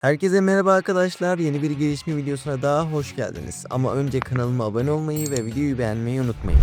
Herkese merhaba arkadaşlar. Yeni bir gelişme videosuna daha hoş geldiniz. Ama önce kanalıma abone olmayı ve videoyu beğenmeyi unutmayın.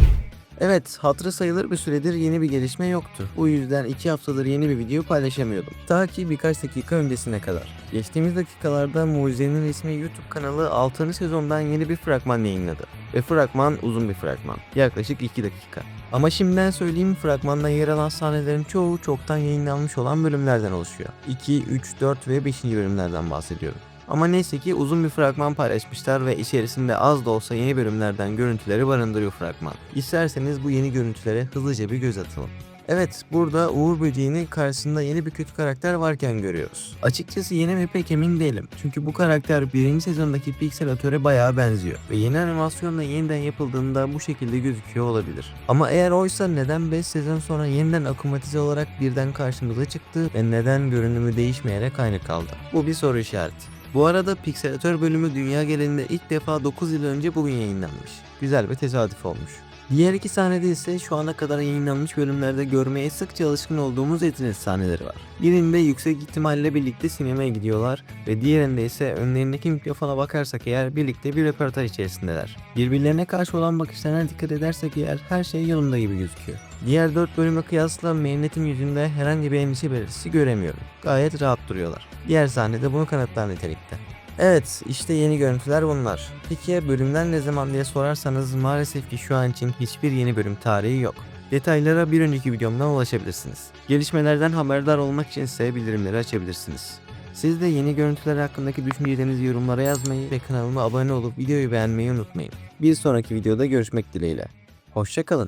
Evet, hatırı sayılır bir süredir yeni bir gelişme yoktu. Bu yüzden 2 haftadır yeni bir video paylaşamıyordum. Ta ki birkaç dakika öncesine kadar. Geçtiğimiz dakikalarda Mucize'nin resmi YouTube kanalı 6. sezondan yeni bir fragman yayınladı. Ve fragman uzun bir fragman. Yaklaşık 2 dakika. Ama şimdiden söyleyeyim fragmanda yer alan sahnelerin çoğu çoktan yayınlanmış olan bölümlerden oluşuyor. 2, 3, 4 ve 5. bölümlerden bahsediyorum. Ama neyse ki uzun bir fragman paylaşmışlar ve içerisinde az da olsa yeni bölümlerden görüntüleri barındırıyor fragman. İsterseniz bu yeni görüntülere hızlıca bir göz atalım. Evet, burada Uğur Böceği'nin karşısında yeni bir kötü karakter varken görüyoruz. Açıkçası yeni mi pek emin değilim. Çünkü bu karakter birinci sezondaki Pixelatöre bayağı benziyor. Ve yeni animasyonla yeniden yapıldığında bu şekilde gözüküyor olabilir. Ama eğer oysa neden 5 sezon sonra yeniden akumatize olarak birden karşımıza çıktı ve neden görünümü değişmeyerek aynı kaldı? Bu bir soru işareti. Bu arada Pixelator bölümü dünya genelinde ilk defa 9 yıl önce bugün yayınlanmış. Güzel bir tesadüf olmuş. Diğer iki sahnede ise şu ana kadar yayınlanmış bölümlerde görmeye sıkça alışkın olduğumuz Etines sahneleri var. Birinde yüksek ihtimalle birlikte sinemaya gidiyorlar ve diğerinde ise önlerindeki mikrofona bakarsak eğer birlikte bir röportaj içerisindeler. Birbirlerine karşı olan bakışlarına dikkat edersek eğer her şey yolunda gibi gözüküyor. Diğer 4 bölüme kıyasla Marinette'in yüzünde herhangi bir endişe belirtisi göremiyorum. Gayet rahat duruyorlar. Diğer sahnede bunu kanıtlar nitelikte. Evet, işte yeni görüntüler bunlar. Peki bölümler ne zaman diye sorarsanız maalesef ki şu an için hiçbir yeni bölüm tarihi yok. Detaylara bir önceki videomdan ulaşabilirsiniz. Gelişmelerden haberdar olmak için ise bildirimleri açabilirsiniz. Siz de yeni görüntüler hakkındaki düşüncelerinizi yorumlara yazmayı ve kanalıma abone olup videoyu beğenmeyi unutmayın. Bir sonraki videoda görüşmek dileğiyle. Hoşçakalın.